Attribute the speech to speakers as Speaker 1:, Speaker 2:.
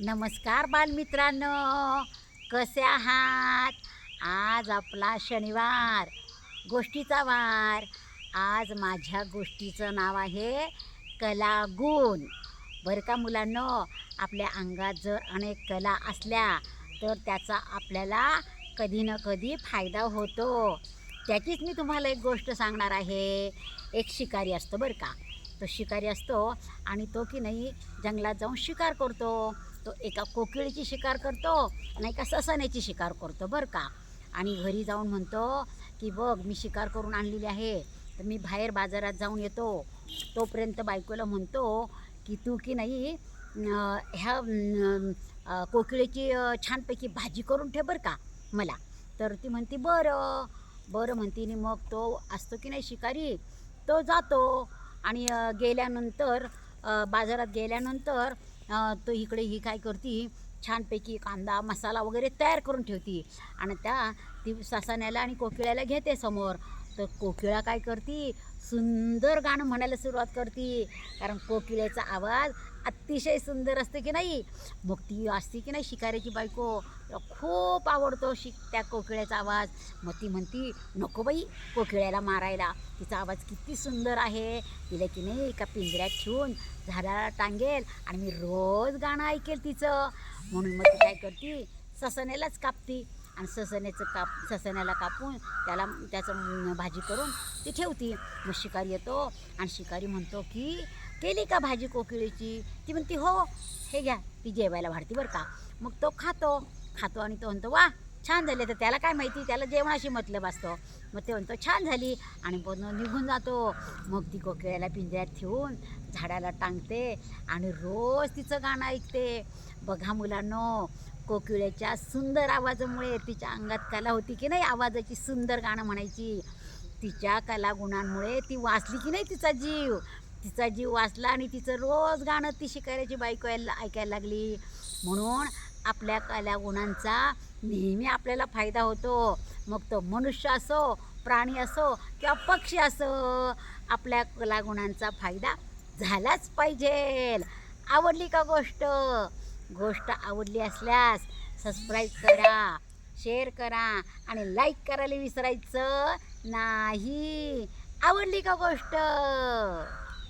Speaker 1: नमस्कार बालमित्रांनो. कसे आहात? आज आपला शनिवार गोष्टीचा वार. आज माझ्या गोष्टीचं नाव आहे कलागुण. बरं का मुलांनो? आपल्या अंगात जर अनेक कला असल्या तर त्याचा आपल्याला कधी ना कधी फायदा होतो. त्याचीच मी तुम्हाला एक गोष्ट सांगणार आहे. एक शिकारी असतो बरं का. तो शिकारी असतो आणि तो की नाही जंगलात जाऊन शिकार करतो. तो एका कोकिळीची शिकार करतो आणि एका ससाण्याची शिकार करतो बरं का. आणि घरी जाऊन म्हणतो की बघ मी शिकार करून आणलेली आहे तर मी बाहेर बाजारात जाऊन येतो. तोपर्यंत बायकोला म्हणतो की तू की नाही ह्या कोकिळीची छानपैकी भाजी करून ठेव बरं का मला. तर ती म्हणते बरं. बरं म्हणते आणि मग तो असतो की नाही शिकारी तो जातो आणि गेल्यानंतर बाजारात गेल्यानंतर अ, तो इकडे ही काय करती? छानपैकी कांदा मसाला वगैरे तयार करून ठेवती. आणि त्या ती ससाण्याला आणि कोकिळ्याला घेते समोर. तर कोकिळा काय करती? सुंदर गाणं म्हणायला सुरुवात करती. कारण कोकिळ्याचा आवाज अतिशय सुंदर असते की नाही? मग ती असते की नाही शिकाऱ्याची बायको? खूप आवडतो शिक त्या कोकिळ्याचा आवाज. मग ती म्हणती नको बाई कोकिळ्याला मारायला. तिचा आवाज किती सुंदर आहे. तिला की नाही एका पिंजऱ्यात ठेवून झाडाला टांगेल आणि मी रोज गाणं ऐकेल तिचं. म्हणून मग ती काय करती? ससनेलाच कापती. आणि ससण्याचं काप ससण्याला कापून त्याला त्याचं भाजी करून ती ठेवती. मग शिकारी येतो आणि शिकारी म्हणतो की केली का भाजी कोकिळीची? ती म्हणते हो हे घ्या ती जेवायला वाढती बरं का. मग तो खातो खातो आणि तो म्हणतो वा छान झाले. तर त्याला काय माहिती त्याला जेवणाशी मतलब असतो. मग ते म्हणतो छान झाली. आणि पूर्ण निघून जातो. मग ती कोकिळ्याला पिंजऱ्यात ठेवून झाडाला टांगते आणि रोज तिचं गाणं ऐकते. बघा मुलांनो कोकिळ्याच्या सुंदर आवाजामुळे तिच्या अंगात कला होती की नाही? आवाजाची सुंदर गाणं म्हणायची. तिच्या कलागुणांमुळे ती वाचली की नाही तिचा जीव? तिचा जीव वाचला आणि तिचं रोज गाणं ती शिकायची बायको यायला ऐकायला लागली. म्हणून आपल्या कलागुणांचा नेहमी आपल्याला फायदा होतो. मग तो मनुष्य असो प्राणी असो किंवा पक्षी असो आपल्या कलागुणांचा फायदा झालाच पाहिजे. आवडली का गोष्ट? गोष्ट आवडली असल्यास सबस्क्राईब करा शेअर करा आणि लाईक करायला विसरायचं नाही. आवडली का गोष्ट?